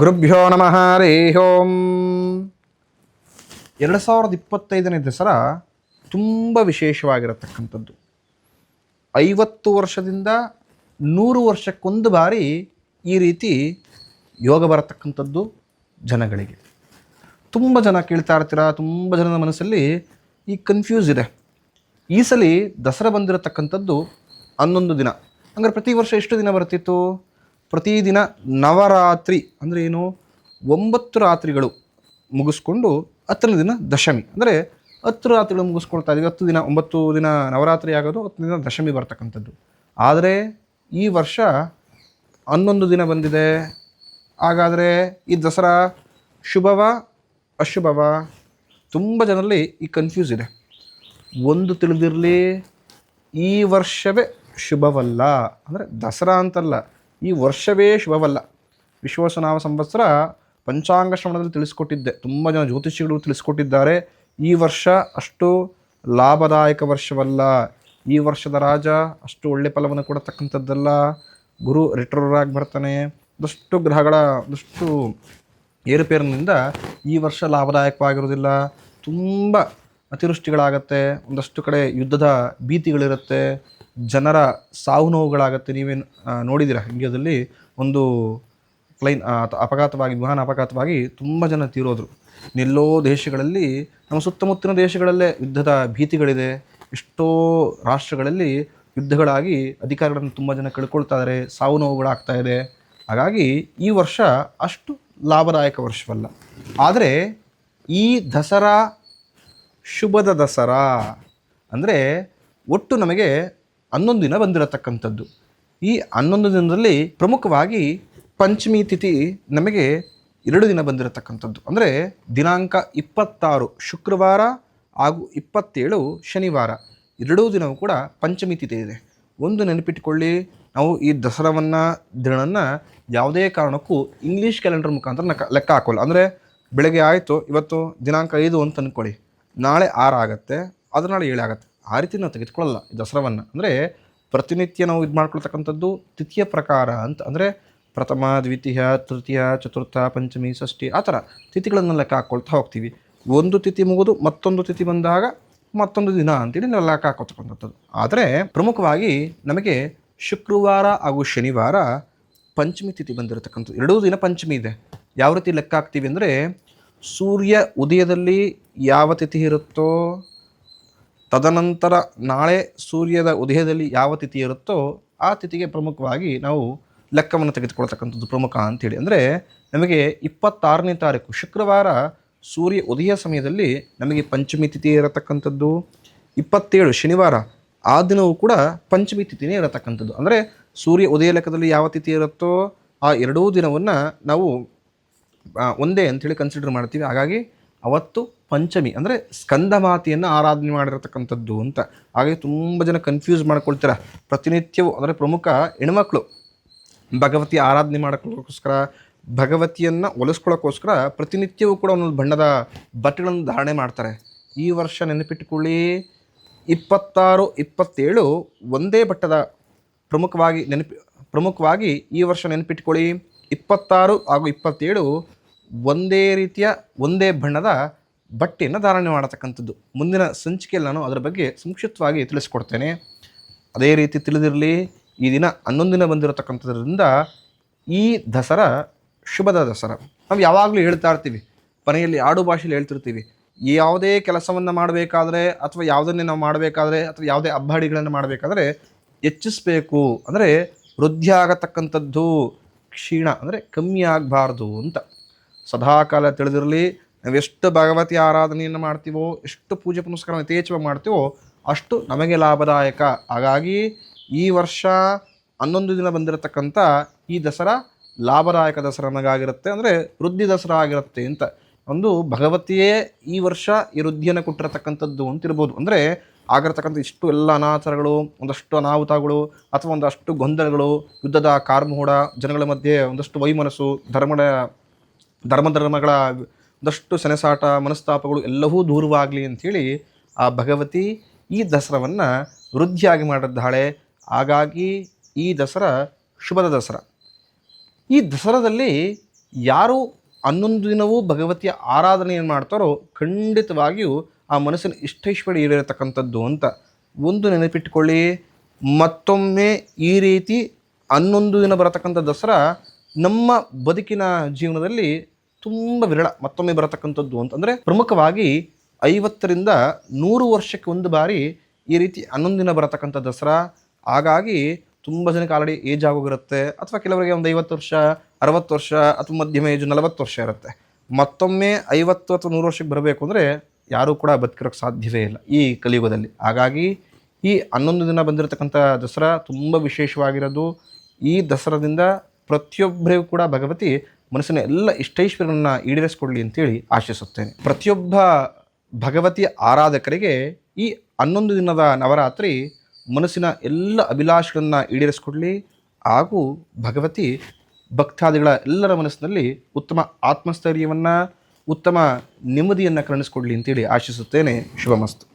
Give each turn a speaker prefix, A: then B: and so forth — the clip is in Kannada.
A: ಗುರುಭ್ಯೋ ನಮಃ, ಹರಿ ಓಂ. ಎರಡು ಸಾವಿರದ ಇಪ್ಪತ್ತೈದನೇ ದಸರಾ ತುಂಬ ವಿಶೇಷವಾಗಿರತಕ್ಕಂಥದ್ದು. ಐವತ್ತು ವರ್ಷದಿಂದ ನೂರು ವರ್ಷಕ್ಕೊಂದು ಬಾರಿ ಈ ರೀತಿ ಯೋಗ ಬರತಕ್ಕಂಥದ್ದು ಜನಗಳಿಗೆ. ತುಂಬ ಜನ ಕೇಳ್ತಾ ಇರ್ತೀರ, ತುಂಬ ಜನದ ಮನಸ್ಸಲ್ಲಿ ಈ ಕನ್ಫ್ಯೂಸ್ ಇದೆ. ಈ ಸಲ ದಸರಾ ಬಂದಿರತಕ್ಕಂಥದ್ದು ಹನ್ನೊಂದು ದಿನ. ಹಂಗಾರೆ ಪ್ರತಿ ವರ್ಷ ಎಷ್ಟು ದಿನ ಬರ್ತಿತ್ತು? ಪ್ರತಿದಿನ ನವರಾತ್ರಿ ಅಂದರೆ ಏನು? ಒಂಬತ್ತು ರಾತ್ರಿಗಳು ಮುಗಿಸ್ಕೊಂಡು ಹತ್ತನೇ ದಿನ ದಶಮಿ. ಅಂದರೆ ಹತ್ತು ರಾತ್ರಿಗಳು ಮುಗಿಸ್ಕೊಳ್ತಾ ಇದ್ದೀವಿ ಹತ್ತು ದಿನ, ಒಂಬತ್ತು ದಿನ ನವರಾತ್ರಿ ಆಗೋದು, ಹತ್ತು ದಿನ ದಶಮಿ ಬರ್ತಕ್ಕಂಥದ್ದು. ಆದರೆ ಈ ವರ್ಷ ಹನ್ನೊಂದು ದಿನ ಬಂದಿದೆ. ಹಾಗಾದರೆ ಈ ದಸರಾ ಶುಭವ, ಅಶುಭವ? ತುಂಬ ಜನರಲ್ಲಿ ಈ ಕನ್ಫ್ಯೂಸ್ ಇದೆ. ಒಂದು ತಿಳಿದಿರಲಿ, ಈ ವರ್ಷವೇ ಶುಭವಲ್ಲ. ಅಂದರೆ ದಸರಾ ಅಂತಲ್ಲ. ಈ ವರ್ಷವೇ ಶುಭವಲ್ಲ ವಿಶ್ವಾಸನಾಮ ಸಂವತ್ಸರ ಪಂಚಾಂಗ ಶ್ರವಣದಲ್ಲಿ ತಿಳಿಸ್ಕೊಟ್ಟಿದ್ದೆ. ತುಂಬ ಜನ ಜ್ಯೋತಿಷಿಗಳು ತಿಳಿಸ್ಕೊಟ್ಟಿದ್ದಾರೆ. ಈ ವರ್ಷ ಅಷ್ಟು ಲಾಭದಾಯಕ ವರ್ಷವಲ್ಲ. ಈ ವರ್ಷದ ರಾಜ ಅಷ್ಟು ಒಳ್ಳೆ ಫಲವನ್ನು ಕೊಡತಕ್ಕಂಥದ್ದಲ್ಲ. ಗುರು ರಿಟ್ರೋರಾಗಿ ಬರ್ತಾನೆ. ಒಂದಷ್ಟು ಗ್ರಹಗಳ ಒಂದಷ್ಟು ಏರುಪೇರಿನಿಂದ ಈ ವರ್ಷ ಲಾಭದಾಯಕವಾಗಿರೋದಿಲ್ಲ ತುಂಬ ಅತಿವೃಷ್ಟಿಗಳಾಗತ್ತೆ. ಒಂದಷ್ಟು ಕಡೆ ಯುದ್ಧದ ಭೀತಿಗಳಿರುತ್ತೆ. ಜನರ ಸಾವು ನೋವುಗಳಾಗತ್ತೆ. ನೀವೇನು ನೋಡಿದ್ದೀರ? ಇಂಡಿಯಾದಲ್ಲಿ ಒಂದು ಪ್ಲೈನ್ ಅಪಘಾತವಾಗಿ ವಿಮಾನ ಅಪಘಾತವಾಗಿ ತುಂಬ ಜನ ತೀರೋದ್ರು. ಎಲ್ಲೋ ದೇಶಗಳಲ್ಲಿ, ನಮ್ಮ ಸುತ್ತಮುತ್ತಲಿನ ದೇಶಗಳಲ್ಲೇ ಯುದ್ಧದ ಭೀತಿಗಳಿದೆ. ಎಷ್ಟೋ ರಾಷ್ಟ್ರಗಳಲ್ಲಿ ಯುದ್ಧಗಳಾಗಿ ಅಧಿಕಾರಿಗಳನ್ನು ತುಂಬ ಜನ ಕಳ್ಕೊಳ್ತಾ ಇದ್ದಾರೆ ಸಾವು ನೋವುಗಳಾಗ್ತಾ ಇದೆ. ಹಾಗಾಗಿ ಈ ವರ್ಷ ಅಷ್ಟು ಲಾಭದಾಯಕ ವರ್ಷವಲ್ಲ. ಆದರೆ ಈ ದಸರಾ, ಶುಭದ ದಸರಾ ಅಂದರೆ ಒಟ್ಟು ನಮಗೆ ಹನ್ನೊಂದು ದಿನ ಬಂದಿರತಕ್ಕಂಥದ್ದು. ಈ ಹನ್ನೊಂದು ದಿನದಲ್ಲಿ ಪ್ರಮುಖವಾಗಿ ಪಂಚಮಿ ತಿಥಿ ನಮಗೆ ಎರಡು ದಿನ ಬಂದಿರತಕ್ಕಂಥದ್ದು. ಅಂದರೆ ದಿನಾಂಕ ಇಪ್ಪತ್ತಾರು ಶುಕ್ರವಾರ ಹಾಗೂ ಇಪ್ಪತ್ತೇಳು ಶನಿವಾರ. ಎರಡೂ ದಿನವೂ ಕೂಡ ಪಂಚಮಿ ತಿಥಿ ಇದೆ. ಒಂದು ನೆನಪಿಟ್ಟುಕೊಳ್ಳಿ ನಾವು ಈ ದಸರಾವನ್ನು ದಿನವನ್ನು ಯಾವುದೇ ಕಾರಣಕ್ಕೂ ಇಂಗ್ಲೀಷ್ ಕ್ಯಾಲೆಂಡರ್ ಮುಖಾಂತರ ಲೆಕ್ಕ ಹಾಕೋಲ್ಲ. ಅಂದರೆ ಬೆಳಗ್ಗೆ ಆಯಿತು, ಇವತ್ತು ದಿನಾಂಕ ಐದು ಅಂತ ಅಂದ್ಕೊಳ್ಳಿ ನಾಳೆ ಆರು ಆಗುತ್ತೆ ಅದು ನಾಳೆ ಏಳು ಆಗುತ್ತೆ ಆ ರೀತಿ ನಾವು ತೆಗೆದುಕೊಳ್ಳಲ್ಲ ದಸರಾವನ್ನು. ಅಂದರೆ ಪ್ರತಿನಿತ್ಯ ನಾವು ಇದು ಮಾಡ್ಕೊಳ್ತಕ್ಕಂಥದ್ದು ತೃತೀಯ ಪ್ರಕಾರ ಅಂತ. ಅಂದರೆ ಪ್ರಥಮ, ದ್ವಿತೀಯ, ತೃತೀಯ, ಚತುರ್ಥ, ಪಂಚಮಿ, ಷಷ್ಠಿ, ಆ ಥರ ತಿಥಿಗಳನ್ನು ಲೆಕ್ಕ ಹಾಕ್ಕೊಳ್ತಾ ಹೋಗ್ತೀವಿ. ಒಂದು ತಿಥಿ ಮುಗಿದು ಮತ್ತೊಂದು ತಿಥಿ ಬಂದಾಗ ಮತ್ತೊಂದು ದಿನ ಅಂತೇಳಿ ನಾವು ಲೆಕ್ಕ ಹಾಕೋತಕ್ಕಂಥದ್ದು ಆದರೆ ಪ್ರಮುಖವಾಗಿ ನಮಗೆ ಶುಕ್ರವಾರ ಹಾಗೂ ಶನಿವಾರ ಪಂಚಮಿ ತಿಥಿ ಬಂದಿರತಕ್ಕಂಥದ್ದು. ಎರಡೂ ದಿನ ಪಂಚಮಿ ಇದೆ. ಯಾವ ರೀತಿ ಲೆಕ್ಕ ಹಾಕ್ತೀವಿ ಅಂದರೆ ಸೂರ್ಯ ಉದಯದಲ್ಲಿ ಯಾವ ತಿಥಿ ಇರುತ್ತೋ ತದನಂತರ ನಾಳೆ ಸೂರ್ಯದ ಉದಯದಲ್ಲಿ ಯಾವ ತಿಥಿ ಇರುತ್ತೋ ಆ ತಿಥಿಗೆ ಪ್ರಮುಖವಾಗಿ ನಾವು ಲೆಕ್ಕವನ್ನು ತೆಗೆದುಕೊಳ್ತಕ್ಕಂಥದ್ದು ಪ್ರಮುಖ ಅಂಥೇಳಿ ಅಂದರೆ ನಮಗೆ ಇಪ್ಪತ್ತಾರನೇ ತಾರೀಕು, ಶುಕ್ರವಾರ ಸೂರ್ಯ ಉದಯ ಸಮಯದಲ್ಲಿ ನಮಗೆ ಪಂಚಮಿ ತಿಥಿ ಇರತಕ್ಕಂಥದ್ದು. ಇಪ್ಪತ್ತೇಳು, ಶನಿವಾರ, ಆ ದಿನವೂ ಕೂಡ ಪಂಚಮಿ ತಿಥಿನೇ ಇರತಕ್ಕಂಥದ್ದು. ಅಂದರೆ ಸೂರ್ಯ ಉದಯ ಲೆಕ್ಕದಲ್ಲಿ ಯಾವ ತಿಥಿ ಇರುತ್ತೋ ಆ ಎರಡೂ ದಿನವನ್ನು ನಾವು ಒಂದೇ ಅಂಥೇಳಿ ಕನ್ಸಿಡರ್ ಮಾಡ್ತೀವಿ. ಹಾಗಾಗಿ ಅವತ್ತು ಪಂಚಮಿ, ಅಂದರೆ ಸ್ಕಂದ ಮಾತೆಯನ್ನು ಆರಾಧನೆ ಮಾಡಿರತಕ್ಕಂಥದ್ದು ಅಂತ. ಹಾಗೆ ತುಂಬ ಜನ ಕನ್ಫ್ಯೂಸ್ ಮಾಡ್ಕೊಳ್ತೀರ. ಪ್ರತಿನಿತ್ಯವೂ, ಅಂದರೆ ಪ್ರಮುಖ ಹೆಣ್ಮಕ್ಳು, ಭಗವತಿ ಆರಾಧನೆ ಮಾಡೋಕ್ಕೋಸ್ಕರ ಭಗವತಿಯನ್ನು ಒಲಿಸ್ಕೊಳ್ಳೋಕ್ಕೋಸ್ಕರ ಪ್ರತಿನಿತ್ಯವೂ ಕೂಡ ಒಂದೊಂದು ಬಣ್ಣದ ಬಟ್ಟೆಗಳನ್ನು ಧಾರಣೆ ಮಾಡ್ತಾರೆ. ಈ ವರ್ಷ ನೆನಪಿಟ್ಟುಕೊಳ್ಳಿ, ಇಪ್ಪತ್ತಾರು, ಇಪ್ಪತ್ತೇಳು ಒಂದೇ ಬಟ್ಟದ ಪ್ರಮುಖವಾಗಿ ನೆನಪಿ, ಪ್ರಮುಖವಾಗಿ ಈ ವರ್ಷ ನೆನಪಿಟ್ಕೊಳ್ಳಿ ಇಪ್ಪತ್ತಾರು ಹಾಗೂ ಇಪ್ಪತ್ತೇಳು ಒಂದೇ ರೀತಿಯ, ಒಂದೇ ಬಣ್ಣದ ಬಟ್ಟೆಯನ್ನು ಧಾರಣೆ ಮಾಡತಕ್ಕಂಥದ್ದು. ಮುಂದಿನ ಸಂಚಿಕೆಯಲ್ಲಿ ನಾನು ಅದರ ಬಗ್ಗೆ ಸಂಕ್ಷಿಪ್ತವಾಗಿ ತಿಳಿಸ್ಕೊಡ್ತೇನೆ. ಅದೇ ರೀತಿ ತಿಳಿದಿರಲಿ, ಈ ದಿನ ಹನ್ನೊಂದು ದಿನ ಬಂದಿರತಕ್ಕಂಥದ್ರಿಂದ ಈ ದಸರಾ ಶುಭದ ದಸರಾ. ನಾವು ಯಾವಾಗಲೂ ಹೇಳ್ತಾ ಇರ್ತೀವಿ, ಮನೆಯಲ್ಲಿ ಆಡು ಭಾಷೆಯಲ್ಲಿ ಹೇಳ್ತಿರ್ತೀವಿ, ಯಾವುದೇ ಕೆಲಸವನ್ನು ಮಾಡಬೇಕಾದ್ರೆ ಅಥವಾ ಯಾವುದನ್ನೇ ನಾವು ಮಾಡಬೇಕಾದ್ರೆ ಅಥವಾ ಯಾವುದೇ ಅಬ್ಬಾಡಿಗಳನ್ನು ಮಾಡಬೇಕಾದ್ರೆ ಹೆಚ್ಚಿಸ್ಬೇಕು. ಅಂದರೆ ವೃದ್ಧಿ ಆಗತಕ್ಕಂಥದ್ದು ಕ್ಷೀಣ, ಅಂದರೆ ಕಮ್ಮಿ ಆಗಬಾರ್ದು ಅಂತ. ಸದಾಕಾಲ ತಿಳಿದಿರಲಿ ನಾವು ಎಷ್ಟು ಭಗವತಿ ಆರಾಧನೆಯನ್ನು ಮಾಡ್ತೀವೋ, ಎಷ್ಟು ಪೂಜೆ ಪುನಸ್ಕಾರ ಯಥೇಚ್ಛವಾಗಿ ಮಾಡ್ತೀವೋ, ಅಷ್ಟು ನಮಗೆ ಲಾಭದಾಯಕ. ಹಾಗಾಗಿ ಈ ವರ್ಷ ಹನ್ನೊಂದು ದಿನ ಬಂದಿರತಕ್ಕಂಥ ಈ ದಸರಾ ಲಾಭದಾಯಕ ದಸರಾ ನಮಗಾಗಿರುತ್ತೆ ಅಂದರೆ ವೃದ್ಧಿ ದಸರಾ ಆಗಿರುತ್ತೆ ಅಂತ. ಒಂದು ಭಗವತಿಯೇ ಈ ವರ್ಷ ಈ ವೃದ್ಧಿಯನ್ನು ಕೊಟ್ಟಿರತಕ್ಕಂಥದ್ದು ಅಂತಿರ್ಬೋದು. ಅಂದರೆ ಆಗಿರತಕ್ಕಂಥ ಇಷ್ಟು ಎಲ್ಲ ಅನಾಚಾರಗಳು, ಒಂದಷ್ಟು ಅನಾಹುತಗಳು, ಅಥವಾ ಒಂದಷ್ಟು ಗೊಂದಲಗಳು, ಯುದ್ಧದ ಕಾರ್ಮೋಡ, ಜನಗಳ ಮಧ್ಯೆ ಒಂದಷ್ಟು ವೈಮನಸ್ಸು, ಧರ್ಮದ ಧರ್ಮ ಧರ್ಮಗಳ ಒಂದಷ್ಟು ಸೆನೆಸಾಟ ಮನಸ್ತಾಪಗಳು ಎಲ್ಲವೂ ದೂರವಾಗಲಿ ಅಂಥೇಳಿ ಆ ಭಗವತಿ ಈ ದಸರಾವನ್ನು ವೃದ್ಧಿಯಾಗಿ ಮಾಡಿದ್ದಾಳೆ. ಹಾಗಾಗಿ ಈ ದಸರಾ ಶುಭದ ದಸರಾ. ಈ ದಸರಾದಲ್ಲಿ ಯಾರು ಹನ್ನೊಂದು ದಿನವೂ ಭಗವತಿಯ ಆರಾಧನೆಯನ್ನು ಮಾಡ್ತಾರೋ ಖಂಡಿತವಾಗಿಯೂ ಆ ಮನಸ್ಸಿನ ಇಷ್ಟೈಶ್ವರ್ಯ ಈಡೇರತಕ್ಕಂಥದ್ದು ಅಂತ ಒಂದು ನೆನಪಿಟ್ಟುಕೊಳ್ಳಿ ಮತ್ತೊಮ್ಮೆ ಈ ರೀತಿ ಹನ್ನೊಂದು ದಿನ ಬರತಕ್ಕಂಥ ದಸರಾ ನಮ್ಮ ಬದುಕಿನ ಜೀವನದಲ್ಲಿ ತುಂಬ ವಿರಳ. ಮತ್ತೊಮ್ಮೆ ಬರತಕ್ಕಂಥದ್ದು ಅಂತಂದರೆ ಪ್ರಮುಖವಾಗಿ ಐವತ್ತರಿಂದ ನೂರು ವರ್ಷಕ್ಕೆ ಒಂದು ಬಾರಿ ಈ ರೀತಿ ಹನ್ನೊಂದು ದಿನ ಬರತಕ್ಕಂಥ ದಸರಾ. ಹಾಗಾಗಿ ತುಂಬ ಜನಕ್ಕೆ ಆಲ್ರೆಡಿ ಏಜ್ ಆಗೋಗಿರುತ್ತೆ. ಅಥವಾ ಕೆಲವರಿಗೆ ಒಂದು ಐವತ್ತು ವರ್ಷ, ಅರವತ್ತು ವರ್ಷ ಅಥವಾ ಮಧ್ಯಮ ಏಜು ನಲವತ್ತು ವರ್ಷ ಇರುತ್ತೆ. ಮತ್ತೊಮ್ಮೆ ಐವತ್ತು ಅಥವಾ ನೂರು ವರ್ಷಕ್ಕೆ ಬರಬೇಕು ಅಂದರೆ ಯಾರೂ ಕೂಡ ಬದುಕಿರೋಕ್ಕೆ ಸಾಧ್ಯವೇ ಇಲ್ಲ ಈ ಕಲಿಯುಗದಲ್ಲಿ. ಹಾಗಾಗಿ ಈ ಹನ್ನೊಂದು ದಿನ ಬಂದಿರತಕ್ಕಂಥ ದಸರಾ ತುಂಬ ವಿಶೇಷವಾಗಿರೋದು. ಈ ದಸರಾದಿಂದ ಪ್ರತಿಯೊಬ್ಬರಿಗೂ ಕೂಡ ಭಗವತಿ ಮನಸ್ಸಿನ ಎಲ್ಲ ಇಷ್ಟೈಶ್ವರನ್ನ ಈಡೇರಿಸ್ಕೊಡ್ಲಿ ಅಂತೇಳಿ ಆಶಿಸುತ್ತೇನೆ. ಪ್ರತಿಯೊಬ್ಬ ಭಗವತಿಯ ಆರಾಧಕರಿಗೆ ಈ ಹನ್ನೊಂದು ದಿನದ ನವರಾತ್ರಿ ಮನಸ್ಸಿನ ಎಲ್ಲ ಅಭಿಲಾಷೆಗಳನ್ನು ಈಡೇರಿಸ್ಕೊಡ್ಲಿ ಹಾಗೂ ಭಗವತಿ ಭಕ್ತಾದಿಗಳ ಎಲ್ಲರ ಮನಸ್ಸಿನಲ್ಲಿ ಉತ್ತಮ ಆತ್ಮಸ್ಥೈರ್ಯವನ್ನು, ಉತ್ತಮ ನೆಮ್ಮದಿಯನ್ನು ಕರುಣಿಸ್ಕೊಡ್ಲಿ ಅಂತೇಳಿ ಆಶಿಸುತ್ತೇನೆ. ಶುಭಮಸ್ತು.